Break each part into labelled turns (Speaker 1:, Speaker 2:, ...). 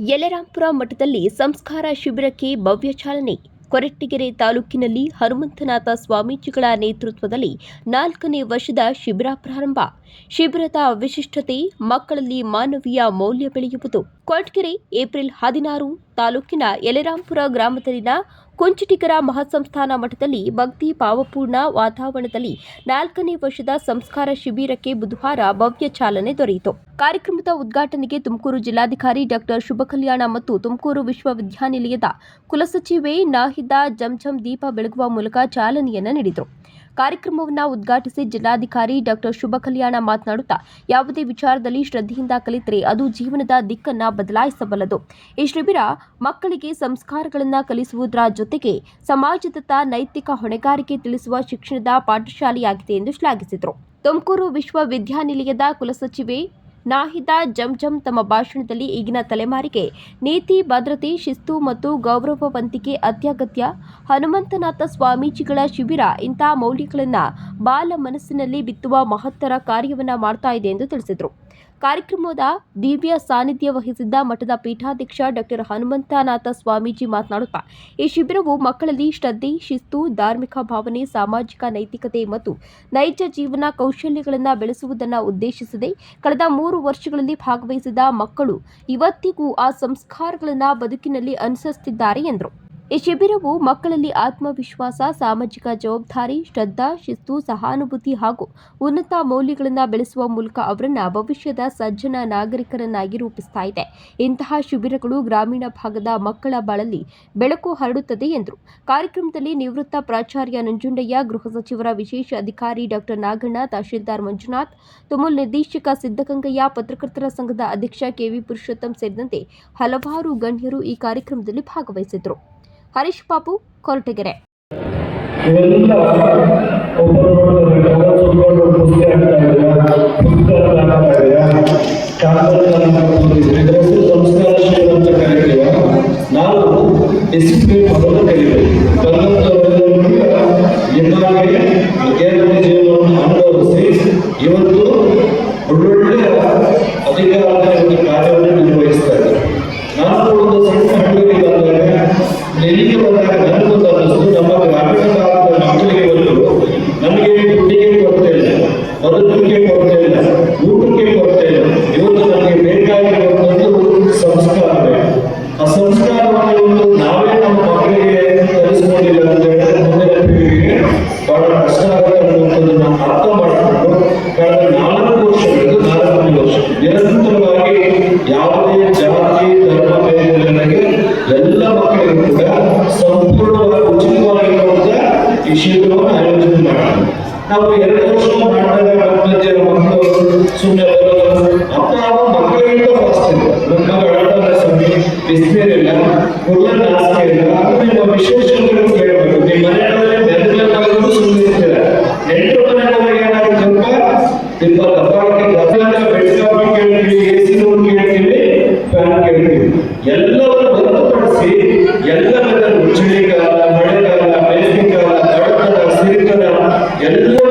Speaker 1: ಯಲರಾಂಪುರ ಮಠದಲ್ಲಿ ಸಂಸ್ಕಾರ ಶಿಬಿರಕ್ಕೆ ಭವ್ಯ ಚಾಲನೆ. ಕೊರಟಗೆರೆ ತಾಲೂಕಿನಲ್ಲಿ ಹನುಮಂತನಾಥ ಸ್ವಾಮೀಜಿಗಳ ನೇತೃತ್ವದಲ್ಲಿ ನಾಲ್ಕನೇ ವರ್ಷದ ಶಿಬಿರ ಪ್ರಾರಂಭ. ಶಿಬಿರದ ವಿಶಿಷ್ಟತೆ ಮಕ್ಕಳಲ್ಲಿ ಮಾನವೀಯ ಮೌಲ್ಯ ಬೆಳೆಯುವುದು. ಕೊರಟಗೆರೆ, ಏಪ್ರಿಲ್ ಹದಿನಾರು ತಾಲೂಕಿನ ಯಲೆರಾಂಪುರ ಗ್ರಾಮದಲ್ಲಿನ ಕುಂಚಿಟಿಗರ ಮಹಾಸಂಸ್ಥಾನ ಮಠದಲ್ಲಿ ಭಕ್ತಿ ಪಾವಪೂರ್ಣ ವಾತಾವರಣದಲ್ಲಿ ನಾಲ್ಕನೇ ವರ್ಷದ ಸಂಸ್ಕಾರ ಶಿಬಿರಕ್ಕೆ ಬುಧವಾರ ಭವ್ಯ ಚಾಲನೆ ದೊರೆಯಿತು. ಕಾರ್ಯಕ್ರಮದ ಉದ್ಘಾಟನೆಗೆ ತುಮಕೂರು ಜಿಲ್ಲಾಧಿಕಾರಿ ಡಾಕ್ಟರ್ ಶುಭ ಕಲ್ಯಾಣ ಮತ್ತು ತುಮಕೂರು ವಿಶ್ವವಿದ್ಯಾನಿಲಯದ ಕುಲಸಚಿವೆ ನಾಹಿದಾ ಜಂಜಂ ದೀಪ ಬೆಳಗುವ ಮೂಲಕ ಚಾಲನೆಯನ್ನು ನೀಡಿದರು. ಕಾರ್ಯಕ್ರಮವನ್ನು ಉದ್ಘಾಟಿಸಿ ಜಿಲ್ಲಾಧಿಕಾರಿ ಡಾಕ್ಟರ್ ಶುಭ ಕಲ್ಯಾಣ ಮಾತನಾಡುತ್ತಾ, ಯಾವುದೇ ವಿಚಾರದಲ್ಲಿ ಶ್ರದ್ಧೆಯಿಂದ ಕಲಿತರೆ ಅದು ಜೀವನದ ದಿಕ್ಕನ್ನ ಬದಲಾಯಿಸಬಲ್ಲದು. ಈ ಶಿಬಿರ ಮಕ್ಕಳಿಗೆ ಸಂಸ್ಕಾರಗಳನ್ನು ಕಲಿಸುವುದರ ಜೊತೆಗೆ ಸಮಾಜದತ್ತ ನೈತಿಕ ಹೊಣೆಗಾರಿಕೆ ತಿಳಿಸುವ ಶಿಕ್ಷಣದ ಪಾಠಶಾಲೆಯಾಗಿದೆ ಎಂದು ಶ್ಲಾಘಿಸಿದರು. ತುಮಕೂರು ವಿಶ್ವವಿದ್ಯಾನಿಲಯದ ಕುಲಸಚಿವೆ ನಾಹಿದಾ ಜಂಜಂ ತಮ್ಮ ಭಾಷಣದಲ್ಲಿ ಈಗಿನ ತಲೆಮಾರಿಗೆ ನೀತಿ, ಭದ್ರತೆ, ಶಿಸ್ತು ಮತ್ತು ಗೌರವವಂತಿಕೆ ಅತ್ಯಗತ್ಯ. ಹನುಮಂತನಾಥ ಸ್ವಾಮೀಜಿಗಳ ಶಿಬಿರ ಇಂತಹ ಮೌಲ್ಯಗಳನ್ನು ಬಾಲ ಮನಸ್ಸಿನಲ್ಲಿ ಬಿತ್ತುವ ಮಹತ್ತರ ಕಾರ್ಯವನ್ನು ಮಾಡ್ತಾ ಇದೆ ಎಂದು ತಿಳಿಸಿದರು. ಕಾರ್ಯಕ್ರಮದ ದಿವ್ಯ ಸಾನ್ನಿಧ್ಯ ವಹಿಸಿದ್ದ ಮಠದ ಪೀಠಾಧ್ಯಕ್ಷ ಡಾಕ್ಟರ್ ಹನುಮಂತನಾಥ ಸ್ವಾಮೀಜಿ ಮಾತನಾಡುತ್ತಾ, ಈ ಶಿಬಿರವು ಮಕ್ಕಳಲ್ಲಿ ಶ್ರದ್ಧೆ, ಶಿಸ್ತು, ಧಾರ್ಮಿಕ ಭಾವನೆ, ಸಾಮಾಜಿಕ ನೈತಿಕತೆ ಮತ್ತು ನೈಜ ಜೀವನ ಕೌಶಲ್ಯಗಳನ್ನು ಬೆಳೆಸುವುದನ್ನು ಉದ್ದೇಶಿಸಿದೆ. ಕಳೆದ ಮೂರು ವರ್ಷಗಳಲ್ಲಿ ಭಾಗವಹಿಸಿದ ಮಕ್ಕಳು ಇವತ್ತಿಗೂ ಆ ಸಂಸ್ಕಾರಗಳನ್ನು ಬದುಕಿನಲ್ಲಿ ಅನುಸರಿಸುತ್ತಿದ್ದಾರೆ ಎಂದರು. ಈ ಶಿಬಿರವು ಮಕ್ಕಳಲ್ಲಿ ಆತ್ಮವಿಶ್ವಾಸ, ಸಾಮಾಜಿಕ ಜವಾಬ್ದಾರಿ, ಶ್ರದ್ಧಾ, ಶಿಸ್ತು, ಸಹಾನುಭೂತಿ ಹಾಗೂ ಉನ್ನತ ಮೌಲ್ಯಗಳನ್ನು ಬೆಳೆಸುವ ಮೂಲಕ ಅವರನ್ನು ಭವಿಷ್ಯದ ಸಜ್ಜನ ನಾಗರಿಕರನ್ನಾಗಿ ರೂಪಿಸ್ತಾ ಇದೆ. ಇಂತಹ ಶಿಬಿರಗಳು ಗ್ರಾಮೀಣ ಭಾಗದ ಮಕ್ಕಳ ಬಾಳಲ್ಲಿ ಬೆಳಕು ಹರಡುತ್ತದೆ ಎಂದರು. ಕಾರ್ಯಕ್ರಮದಲ್ಲಿ ನಿವೃತ್ತ ಪ್ರಾಚಾರ್ಯ ನಂಜುಂಡಯ್ಯ, ಗೃಹ ಸಚಿವರ ವಿಶೇಷ ಅಧಿಕಾರಿ ಡಾಕ್ಟರ್ ನಾಗಣ್ಣ, ತಹಶೀಲ್ದಾರ್ ಮಂಜುನಾಥ್, ತುಮುಲ್ ನಿರ್ದೇಶಕ ಸಿದ್ದಗಂಗಯ್ಯ ಪತ್ರಕರ್ತರ ಸಂಘದ ಅಧ್ಯಕ್ಷ ಕೆವಿ ಪುರುಷೋತ್ತಮ್ ಸೇರಿದಂತೆ ಹಲವಾರು ಗಣ್ಯರು ಈ ಕಾರ್ಯಕ್ರಮದಲ್ಲಿ ಭಾಗವಹಿಸಿದ್ದರು. ಹರೀಶ್ ಬಾಬು ಕೊರಟಗೆರೆ.
Speaker 2: ಇವೆಲ್ಲ ಕಳೆದ ನಾಲ್ಕು ವರ್ಷಗಳಿಂದ ನಾಲ್ಕು ವರ್ಷ ನಿರಂತರವಾಗಿ ಯಾವುದೇ ಜಾತಿ, ಧರ್ಮ ಭೇದಗಳಿಗೆ ಎಲ್ಲ ಮಕ್ಕಳಿಗೂ ಕೂಡ ಸಂಪೂರ್ಣವಾಗಿ ಉಚಿತವಾಗಿರುವಂತ ಈ ಶಿಬಿರವನ್ನು ಆಯೋಜನೆ ಮಾಡ್ತೀವಿ ನಾವು ಎರಡು ವರ್ಷ ಮಾಡಿದಾಗ ಮಕ್ಕಳ ಮಕ್ಕಳು ಸುಮ್ಮನೆ ಅಪ್ಪ ಅವ ಮಕ್ಕಳಿಗಿಂತ ಫಾಸ್ಟ್ ಇದೆ ನಮ್ಮ ಮಗ ಅಳ್ತಾನೆ ಸ್ವಾಮಿ ಬಿಸಿನೀರಿಲ್ಲ ಕುಲ್ಲನ ಆಸೆ ನಿಮ್ಮ ಎಲ್ಲರ ಚಳಿಗಾಲ ಮಳೆಗಾಲ ಬೇಸಿಗೆಗಾಲ ಬಡತನ ಸಿರಿತನ ಎಲ್ಲವೂ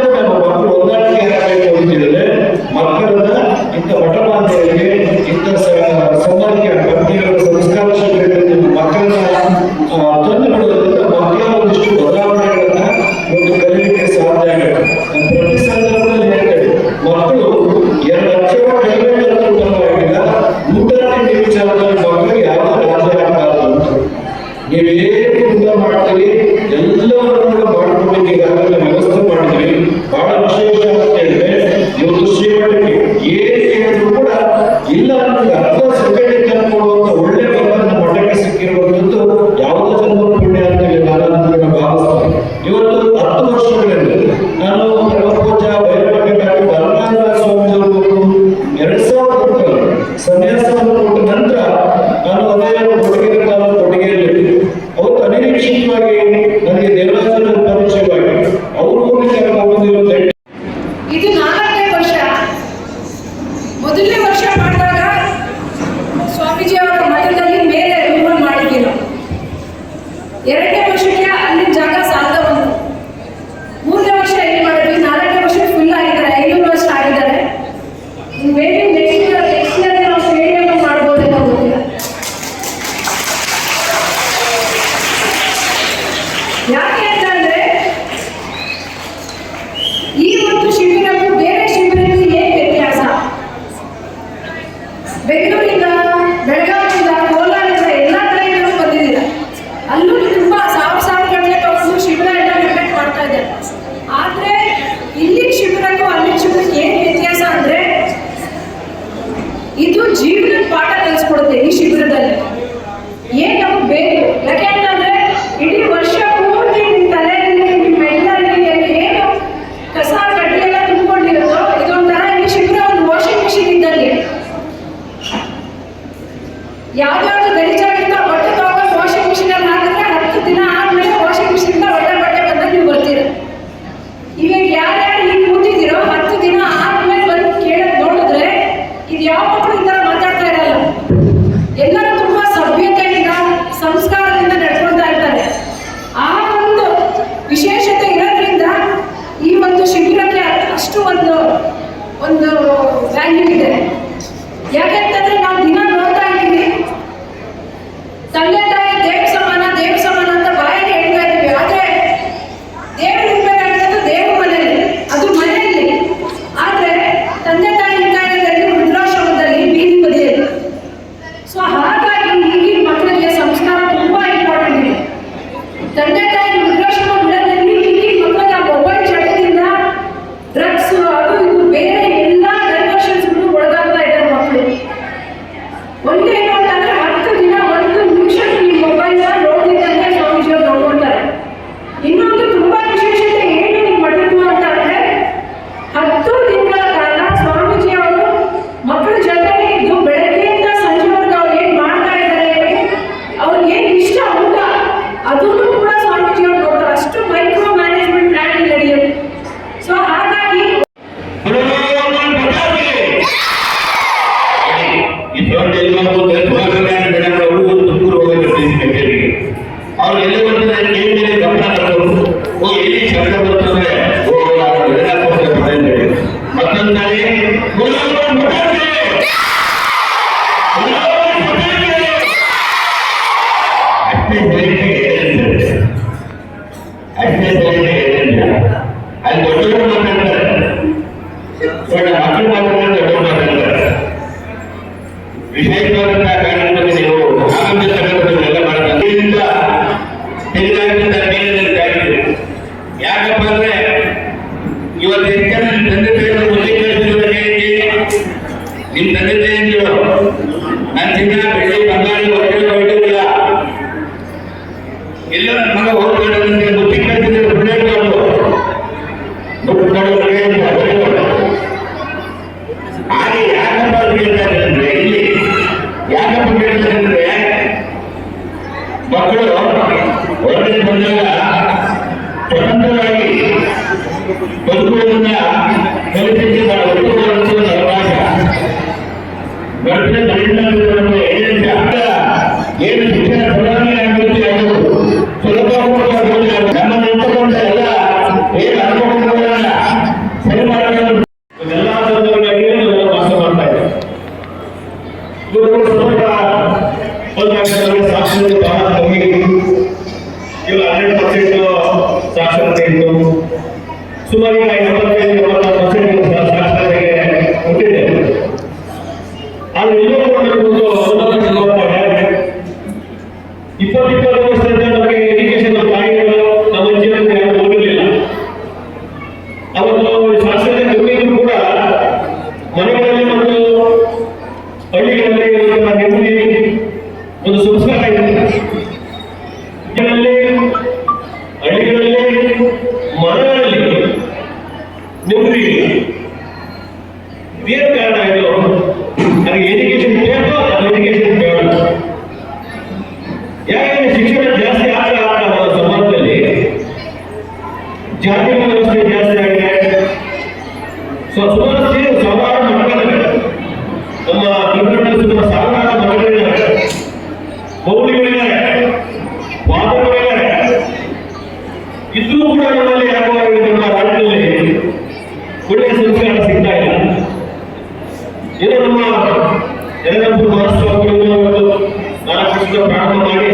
Speaker 3: poder ಶಿಬಿರದ ಪಾಠ ಕಲಿಸ್ಕೊಡುತ್ತೆ ಈ ಶಿಬಿರದಲ್ಲಿ. ಏನ್
Speaker 4: ನಮ್ಗೆ ಬೇಕು? ಯಾಕೆ ವಿಶೇಷವಾದಂತಹ ಕಾರ್ಯಕ್ರಮಕ್ಕೆ ನೀವು ಆನಂದ ಸಂದರ್ಭದಲ್ಲೆಲ್ಲ ಮಾಡ್ತಾರೆ ಮೇಲೆ ಕಾಯ್ದಿದೆ ಯಾಕಪ್ಪ ಅಂದ್ರೆ ಇವತ್ತು ಹೆಚ್ಚಿನ ತಂದೆ ತಾಯಿಗಳು ಮುಂದೆ ಕಳಿಸಿದ ನಿಮ್ಮ ತಂದೆ ತಾಯಿಗಳು ನನ್ನ ಚಿನ್ನ, ಬೆಳ್ಳಿ ಬಂಗಾಳಿ ಹೊಟ್ಟೆ ಹೊರಟಿಲ್ಲ ಎಲ್ಲ ನನ್ನ ಮಗ ಬದುಕುವುದರಿಂದ ಕಲಿತಿದ್ದೆ ಬದುಕುವಂತಹ ಅವಕಾಶ ಬಡತನ ಏನ್ ಏನಿಲ್ಲ ಏನು ಶಿಕ್ಷಣ ಆಗುತ್ತೆ ಎಲ್ಲ ಏನು ಸಾಕ್ಷಿ ಬಹಳ ಹೋಗಿ ಸುಮಾರು ಈಗ ಒಂದು ಇಪ್ಪತ್ತಿಪ್ಪತ್ತು ವರ್ಷದಿಂದ ನಮಗೆ ಎಜುಕೇಶನ್ ಕೂಡ ಮನೆಗಳಲ್ಲಿ ಹಳ್ಳಿಗಳಲ್ಲಿ ಒಂದು ಸಂಸ್ಕಾರ ಇದೆ. ಹಳ್ಳಿಗಳಲ್ಲಿ ಮರಗಳ ಸೊ ಸುಮಾರು ನಮ್ಮ ಕನ್ನಡದಲ್ಲಿ ಸುಮಾರು ಸಾವಿರಾರು ಮಕ್ಕಳಿವೆ ಮೌಲ್ಯಗಳಿವೆ ಕೂಡ ನಮ್ಮಲ್ಲಿ ಯಾವಾಗ ನಮ್ಮ ರಾಜ್ಯದಲ್ಲಿ ಒಳ್ಳೆಯ ಸಂಸ್ಕಾರ ಸಿಗ್ತಾ ಇಲ್ಲ ನಮ್ಮ ಎಲ್ಲರೂ ಪ್ರಾರಂಭ ಮಾಡಿ